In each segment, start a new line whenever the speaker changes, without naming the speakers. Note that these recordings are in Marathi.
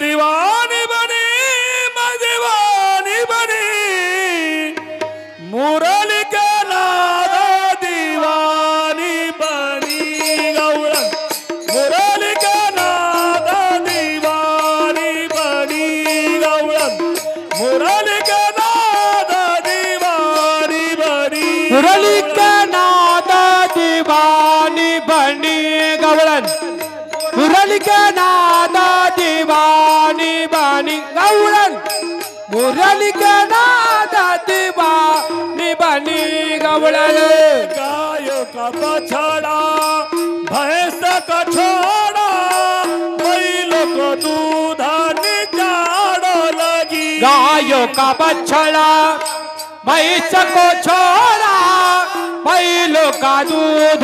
दीवानी बनी मैं दीवानी बनी मुरली का नादा दीवानी बनी गौरन मुरली का नादा दीवानी बनी गौरन मुरली का नादा दीवानी बनी।
मुरली
गाय का बछड़ा भैंस का छोड़ा बैल को दूध निचाड़ लगी
गायों का बछड़ा भैंस को छोड़ा बैलों का दूध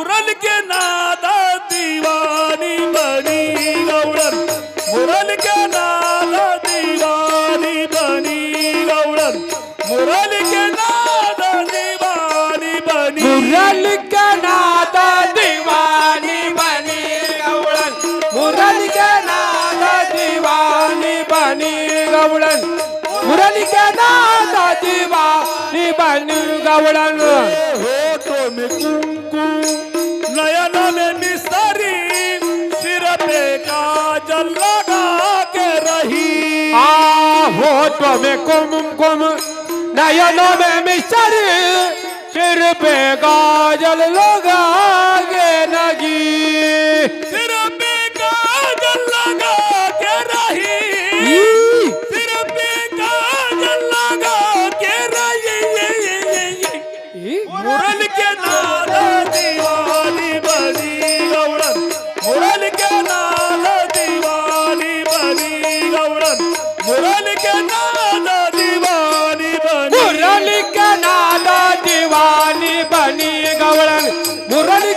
मुरल के नादा दीवानी बनी गौड़न मुरल के नादा दीवानी बनी गौड़न मुरल के नादा दीवानी बनी
मुरल का नादा दीवानी बनी गौड़न मुरल का नादा दीवानी बनी गौड़न मुरल का नादा दीवानी बनी गौड़न
होठों में कुमकुम लगा के रही।
आ होठों में कुमकुम नयनों में मिसरी। सिर पे गाजल लगा।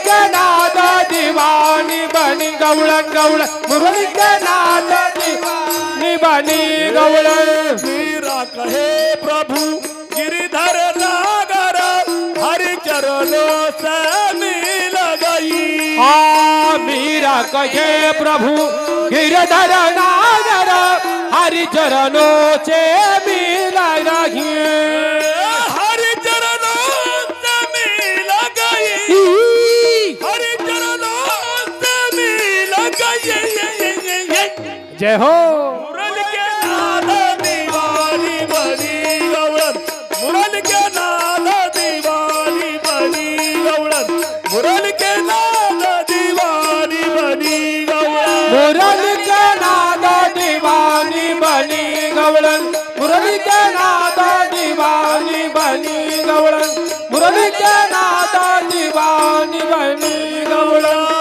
मुरली का नादा दीवानी बनी
गवळण गवळण मुरली का नादा दीवानी बनी गवळण
मीरा कहे प्रभु गिरधर नागर हरि चरणों से मिल गई
आ मीरा कहे प्रभु गिरधर नागर हरि चरणों से जय हो!
मुरल के नादा दीवानी बनी गौड़न मुरल के नादा दीवानी बनी गौड़न मुरल के नादा
मुरली का दीवानी बनी गवळण. मुरली का नादा बनी गवळण. मुरली का नादा बनी गवळण.